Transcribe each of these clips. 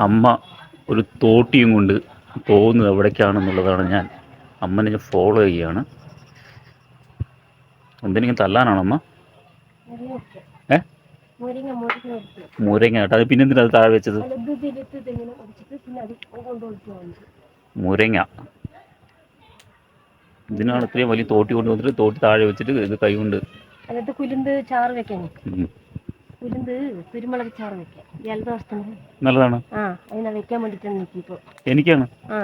അമ്മ ഒരു തോട്ടിയും കൊണ്ട് പോകുന്നത് എവിടേക്കാണെന്നുള്ളതാണ് ഞാൻ അമ്മനെ ഞാൻ ഫോളോ ചെയ്യുകയാണ്. എന്തിനെങ്കിലും തല്ലാനാണോ അമ്മ? ഏ? മുരിങ്ങ കേട്ടോ അത് പിന്നെ എന്തിനാ അത് താഴെ വെച്ചത്? മുരങ്ങ. ഇതിനാണ് ഇത്രയും വലിയ തോട്ടി കൊണ്ട് വന്നിട്ട് തോട്ടി താഴെ വെച്ചിട്ട് ഇത് കൈ കൊണ്ട് കുലുന്ത് ചാറ് വെക്കാൻ. ഉം. കുലുന്ത് കുരുമുളക് ചോറ് വെക്കാൻ ജലദോഷത്തിന് നല്ലതാണ്. ആ അതിനെ വെക്കാൻ വേണ്ടിയിട്ടാണ് നിൽക്കിപ്പോൾ എനിക്കാണ്? ആ.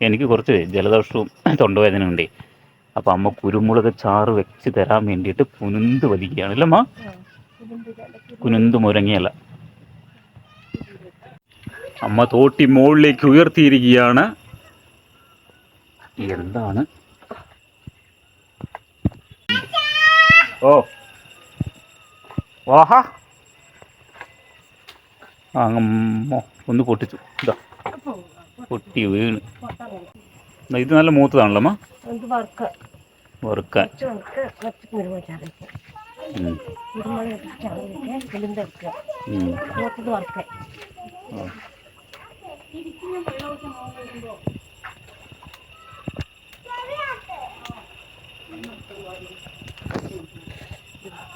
എനിക്ക് കുറച്ച് ജലദോഷവും തൊണ്ടവേദന ഉണ്ടേ. അപ്പൊ അമ്മ കുരുമുളക് ചാറ് വെച്ച് തരാൻ വേണ്ടിയിട്ട് കുനുന്ത് വലിക്കുകയാണ്. അല്ലേ അമ്മ? ആ കുലുന്ത് കുനുന്ത് മുരങ്ങയല്ല. അമ്മ തോട്ടി മുകളിലേക്ക് ഉയർത്തിയിരിക്കുകയാണ്. എന്താണ്? ഓ. വാഹാ. ആ അമ്മോ ഒന്ന് പൊട്ടിച്ചു. ഇതാ. പൊട്ടി വീണ്. ഇത് നല്ല മൂത്തതാണല്ലോ അമ്മ? വറുക്കാൻ.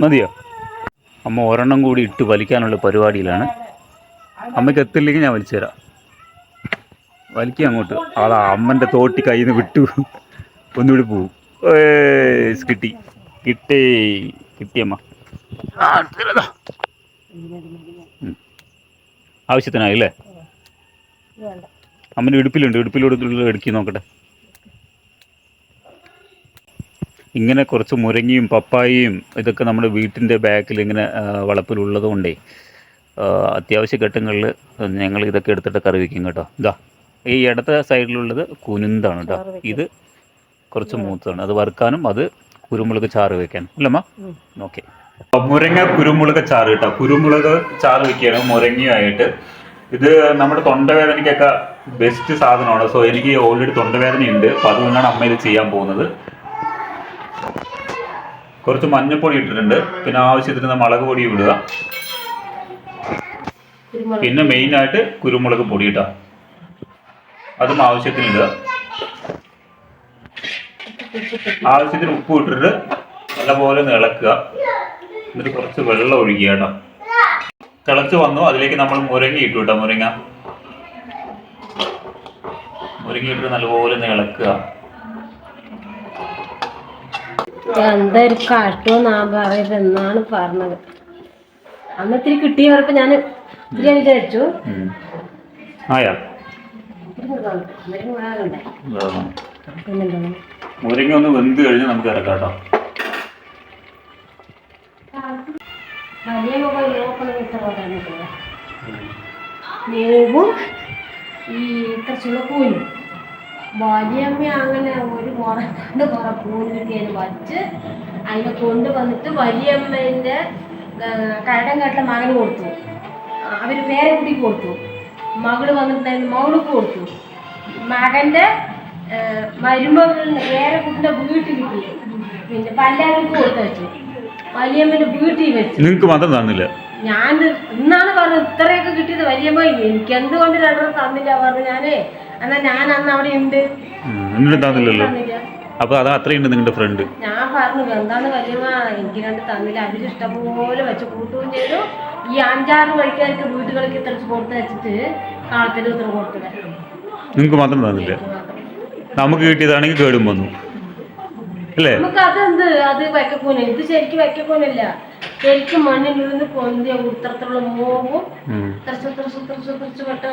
മതിയോ? അമ്മ ഒരെണ്ണം കൂടി ഇട്ട് വലിക്കാനുള്ള പരിപാടിയിലാണ്. അമ്മയ്ക്ക് എത്തില്ലെങ്കിൽ ഞാൻ വലിച്ചു തരാം വലിക്കുക അങ്ങോട്ട്. അതാ അമ്മന്റെ തോട്ടി കയ്യിൽ നിന്ന് വിട്ടു. ഒന്നുകൂടി പോവും. കിട്ടി. കിട്ടേ. കിട്ടിയമ്മ. ആവശ്യത്തിനായില്ലേ അമ്മന്റെ ഇടുപ്പിലുണ്ട്. ഇടുപ്പിലൂടെ എടുക്കി നോക്കട്ടെ. ഇങ്ങനെ കുറച്ച് മുരങ്ങയും പപ്പായയും ഇതൊക്കെ നമ്മുടെ വീട്ടിന്റെ ബാക്കിൽ ഇങ്ങനെ വളപ്പിലുള്ളതുകൊണ്ടേ വളപ്പിലുള്ളത് കൊണ്ടേ അത്യാവശ്യ ഘട്ടങ്ങളിൽ ഞങ്ങൾ ഇതൊക്കെ എടുത്തിട്ട് കറി വയ്ക്കും കേട്ടോ. ഇതാ ഈ ഇടത്തെ സൈഡിലുള്ളത് കുനുന്താണ് കേട്ടോ. ഇത് കുറച്ച് മൂത്താണ് അത് വറുക്കാനും അത് കുരുമുളക് ചാറ് വെക്കാനും. അല്ലമ്മ. ഓക്കെ. മുരങ്ങ കുരുമുളക് ചാറ് കേട്ടോ. കുരുമുളക് ചാറ് വെക്കുകയാണ് മുരങ്ങയായിട്ട്. ഇത് നമ്മുടെ തൊണ്ടവേദനയ്ക്കൊക്കെ ബെസ്റ്റ് സാധനമാണ്. സോ എനിക്ക് ഓൾറെഡി തൊണ്ടവേദനയുണ്ട്. അപ്പോൾ അതുകൊണ്ടാണ് അമ്മ ഇത് ചെയ്യാൻ പോകുന്നത്. കുറച്ച് മഞ്ഞപ്പൊടി ഇട്ടിട്ടുണ്ട്. പിന്നെ ആവശ്യത്തിന് മുളക് പൊടി ഇടുക. പിന്നെ പിന്നെ മെയിനായിട്ട് കുരുമുളക് പൊടി ഇട്ടാ അതും ആവശ്യത്തിന് ഇടുക. ആവശ്യത്തിന് ഉപ്പ് ഇട്ടിട്ട് നല്ലപോലെ ഒന്ന് ഇളക്കുക എന്നിട്ട് കുറച്ച് വെള്ളം ഒഴിക്കുക കേട്ടോ. തിളച്ച് വന്നു. അതിലേക്ക് നമ്മൾ മുരങ്ങ ഇട്ടു കേട്ടോ മുരങ്ങ. മുരങ്ങ ഇട്ടിട്ട് നല്ലപോലെ ഒന്ന് ഇളക്കുക എന്തൊരു കാട്ടുമെന്ന് ആ പറയത് എന്നാണ് പറഞ്ഞത്. അന്ന് ഇത്തിരി കിട്ടിയവർക്ക് ഞാൻ ഇത്തിരി വിചാരിച്ചു. ആയാ? മുരങ്ങ ഒന്ന് വെന്ത് കഴിഞ്ഞ് നമുക്ക് ഇറക്കാം കേട്ടോ വലിയ നോക്കണം ഇത്ര നീവും ഈ ഇത്ര ചുളക്കൂലും വലിയമ്മ അങ്ങനെ ഒരു മുറക്കാണ്ട് കുറെ കിട്ടിയതിന് വച്ച് അതിനെ കൊണ്ടുവന്നിട്ട് വലിയമ്മേന്റെ കരടം കെട്ട മകന് കൊടുത്തു. അവർ വേറെ കുട്ടിക്ക് കൊടുത്തു. മകൾ വന്നിട്ടുണ്ടായിരുന്നു മകൾക്ക് കൊടുത്തു. മകന്റെ മരുമകൾ വേറെ കുട്ടിന്റെ വീട്ടിൽ കിട്ടി പിന്നെ പല്ലാരിക്ക് കൊടുത്തു വെച്ചു വലിയമ്മേന്റെ വീട്ടിൽ വെച്ചു. നിങ്ങൾക്ക് മാത്രം തന്നില്ല. ഞാൻ ഇന്നാണ് പറഞ്ഞത് ഇത്രയൊക്കെ കിട്ടിയത് വലിയമ്മ എനിക്ക് എന്തുകൊണ്ട് രണ്ടെണ്ണം തന്നില്ല പറഞ്ഞു ഞാനേ. എന്നാ ഞാൻ അന്ന് അവിടെ ഉണ്ട്. എന്നിട്ട് തന്നില്ലല്ലോ. തന്നില്ല. അപ്പൊ അത് അത്രയുണ്ട് നിങ്ങളുടെ ഫ്രണ്ട് ഞാൻ പറഞ്ഞു എന്താന്ന് വലിയമ്മ എനിക്ക് രണ്ട് തന്നില്ല. അവർ ഇഷ്ടംപോലെ വെച്ച് കൂട്ടുകയും ചെയ്തു. ഈ അഞ്ചാറ് വഴിക്കാർക്ക് വീടുകളിലേക്ക് തെളിച്ച് കൊടുത്ത് വെച്ചിട്ട് കാലത്തിൽ ഇത്ര കൊടുത്തില്ല നിങ്ങൾക്ക് മാത്രം തന്നില്ല. നമുക്ക് കിട്ടിയതാണെങ്കിൽ കേടും വന്നു. അല്ലേ? നമുക്ക് അതെന്ത്? അത് വെക്കക്കൂല. ഇത് ശരിക്കും വെക്കക്കൂലല്ല. ശരിക്കും മണ്ണിനുള്ളിൽ പൊന്തിയ ഉത്തരത്തിലുള്ള മോവും. തെറച്ച് തെറച്ച് തെറച്ച് തെറച്ച് വെട്ട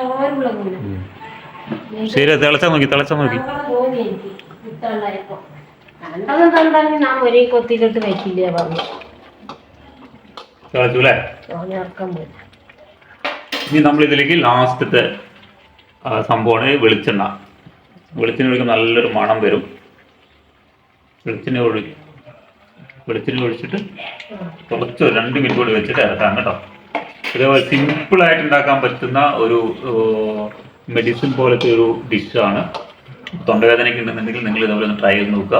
ഉം. ശരി തിളച്ചാ നോക്കി തിളച്ചാ നോക്കി. ഇനി നമ്മൾ ഇതിലേക്ക് ലാസ്റ്റത്തെ സംഭവമാണ് വെളിച്ചെണ്ണ. വെളിച്ചെണ്ണ ഒഴിക്കുമ്പോൾ നല്ലൊരു മണം വരും. വെളിച്ചെണ്ണ ഒഴി വെളിച്ചെണ്ണ ഒഴിച്ചിട്ട് കുറച്ച് രണ്ട് മിനിറ്റ് കൂടി വെച്ചിട്ട് ഇറക്കാം കേട്ടോ. ഇതേപോലെ സിമ്പിളായിട്ട് ഉണ്ടാക്കാൻ പറ്റുന്ന ഒരു മെഡിസിൻ പോലത്തെ ഒരു ഡിഷാണ് തൊണ്ടവേദനയ്ക്ക് ഉണ്ടെന്നുണ്ടെങ്കിൽ നിങ്ങൾ ഇതേപോലെ ഒന്ന് ട്രൈ ചെയ്ത് നോക്കുക.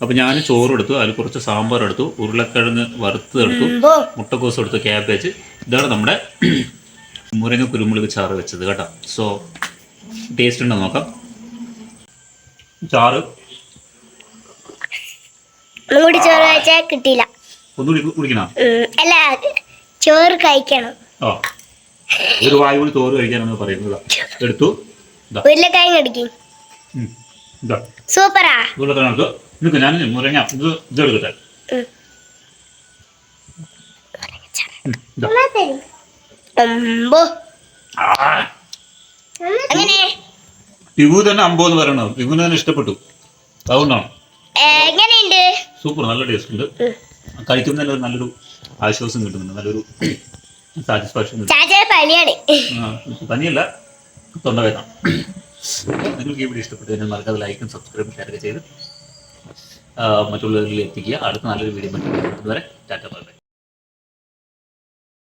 അപ്പോൾ ഞാൻ ചോറ് എടുത്തു അതിൽ കുറച്ച് സാമ്പാർ എടുത്തു ഉരുളക്കിഴങ്ങ് വറുത്ത് എടുത്തു മുട്ടക്കോസ് എടുത്തു ക്യാബേജ്. ഇതാണ് നമ്മുടെ മുരങ്ങ കുരുമുളക് ചാറ് വെച്ചത് കേട്ടോ. സോ ടേസ്റ്റ് ഉണ്ടോ നോക്കാം. ചാറ്. ഒന്നും കൂടി ചോറ് കഴിച്ചാൽ കിട്ടിയില്ല. ഒന്നുകൂടി കുടിക്കണം? അല്ല ചോറ് കഴിക്കണം. ആ. ഒരു വായു കൂടി ചോറ് കഴിക്കാനെന്ന് പറയുന്നത്. എടുത്തു. സൂപ്പറാ. നിൽക്ക് ഞാൻ മുരങ്ങ. ഇത് ഇതെടുക്കട്ടെ ടിവു തന്നെ അമ്പോ എന്ന് പറയണത്. ടിവുവിന് തന്നെ ഇഷ്ടപ്പെട്ടു. അതുകൊണ്ടാണ്. സൂപ്പർ. നല്ല ടേസ്റ്റ് ഉണ്ട്. കഴിക്കുന്നതിന് നല്ലൊരു ആശ്വാസം കിട്ടുന്നുണ്ട്. നല്ലൊരു സാറ്റിസ്ഫാക്ഷൻ കിട്ടും പനിയാണ്. പനിയല്ല തൊണ്ടവേദന. നിങ്ങൾക്ക് ഈ വീഡിയോ ഇഷ്ടപ്പെട്ടു കഴിഞ്ഞാൽ മറക്കാതെ ലൈക്കും സബ്സ്ക്രൈബും ഷെയർ ചെയ്ത് മറ്റുള്ളവരിൽ എത്തിക്കുക. അടുത്ത നല്ലൊരു വീഡിയോ മറ്റുള്ളവരെ വരെ ടാറ്റ ബൈ.